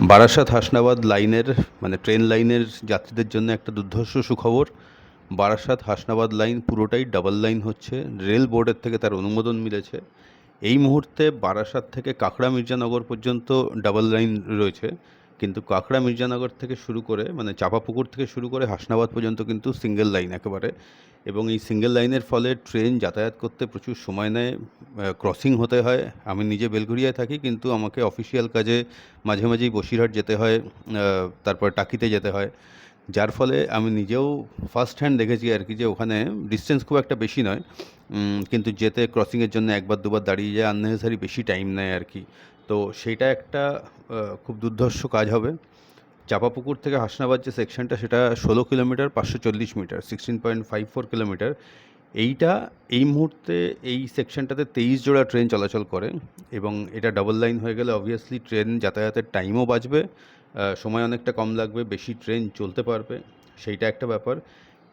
বারাসাত হাসনাবাদ লাইনের মানে ট্রেন লাইনের যাত্রীদের জন্য একটা দুর্ধর্ষ সুখবর। বারাসাত হাসনাবাদ লাইন পুরোটাই ডাবল লাইন হচ্ছে। রেল বোর্ডের থেকে তার অনুমোদন মিলেছে। এই মুহূর্তে বারাসাত থেকে কাঁকড়া মির্জানগর পর্যন্ত ডাবল লাইন রয়েছে। কিন্তু কাঁকড়া মির্জানগর থেকে শুরু করে মানে চাপাপুকুর থেকে শুরু করে হাসনাবাদ পর্যন্ত কিন্তু সিঙ্গেল লাইন একেবারে। এবং এই সিঙ্গেল লাইনের ফলে ট্রেন যাতায়াত করতে প্রচুর সময় নেয় ক্রসিং হতে হয়। আমি নিজে বেলঘরিয়ায় থাকি, কিন্তু আমাকে অফিসিয়াল কাজে মাঝে মাঝেই বসিরহাট যেতে হয় তারপর টাকিতে যেতে হয়। যার ফলে আমি নিজেও ফার্স্ট হ্যান্ড দেখেছি আর কি যে ওখানে ডিস্টেন্স খুব একটা বেশি নয়। কিন্তু যেতে ক্রসিংয়ের জন্য একবার দুবার দাঁড়িয়ে যায় আননেসেসারি বেশি টাইম নেয় আর কি। তো সেটা একটা খুব দুর্ধর্ষ কাজ হবে। চাপাপুকুর থেকে হাসনাবাদ যে সেকশনটা সেটা ষোলো কিলোমিটার পাঁচশো চল্লিশ metre sixteen point five four kilometre. এইটা, এই মুহূর্তে এই সেকশনটাতে তেইশ জোড়া ট্রেন চলাচল করে এবং এটা ডাবল লাইন হয়ে গেলে অবভিয়াসলি ট্রেন যাতায়াতের টাইমও বাঁচবে সময় অনেকটা কম লাগবে, বেশি ট্রেন চলতে পারবে, সেইটা একটা ব্যাপার।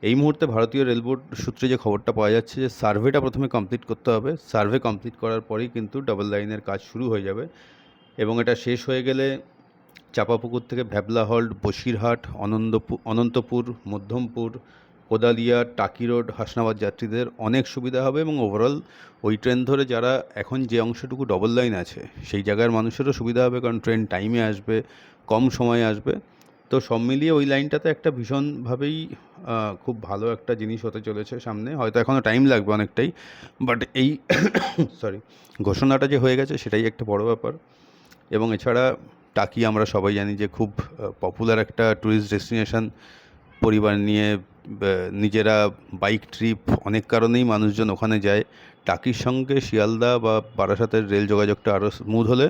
এই মুহূর্তে ভারতীয় রেল বোর্ড সূত্রে যে খবরটা পাওয়া যাচ্ছে যে সার্ভেটা প্রথমে কমপ্লিট করতে হবে সার্ভে কমপ্লিট করার পরেই কিন্তু ডাবল লাইনের কাজ শুরু হয়ে যাবে এবং এটা শেষ হয়ে গেলে চাপাপুকুর থেকে ভ্যাবলা হল্ট বসিরহাট অনন্তপুর অনন্তপুর, মধ্যমপুর কোদালিয়া, টাকি রোড, হাসনাবাদ যাত্রীদের অনেক সুবিধা হবে এবং ওভারঅল ওই ট্রেন ধরে যারা এখন যে অংশটুকু ডবল লাইন আছে, সেই জায়গার মানুষেরও সুবিধা হবে কারণ ট্রেন টাইমে আসবে, কম সময়ে আসবে। তো সব মিলিয়ে ওই লাইনটাতে একটা ভীষণভাবেই খুব ভালো একটা জিনিস হতে চলেছে সামনে। হয়তো এখনও টাইম লাগবে অনেকটাই বাট এই সরি ঘোষণাটা যে হয়ে গেছে সেটাই একটা বড় ব্যাপার। এবং এছাড়া টাকি আমরা সবাই জানি যে খুব পপুলার একটা ট্যুরিস্ট ডেস্টিনেশন পরিবার নিয়ে নিজেরা বাইক ট্রিপ অনেক কারণেই মানুষজন ওখানে যায়। টাকির সঙ্গে শিয়ালদা বা বারাসাতের রেল যোগাযোগটা আরও স্মুথ হলে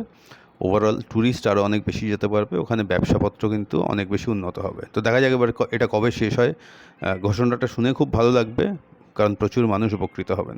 ওভারঅল ট্যুরিস্ট আরও অনেক বেশি যেতে পারবে। ওখানে ব্যবসাপত্র কিন্তু অনেক বেশি উন্নত হবে। তো দেখা যাক এবার এটা কবে শেষ হয়। ঘোষণাটা শুনে খুব ভালো লাগবে, কারণ প্রচুর মানুষ উপকৃত হবেন।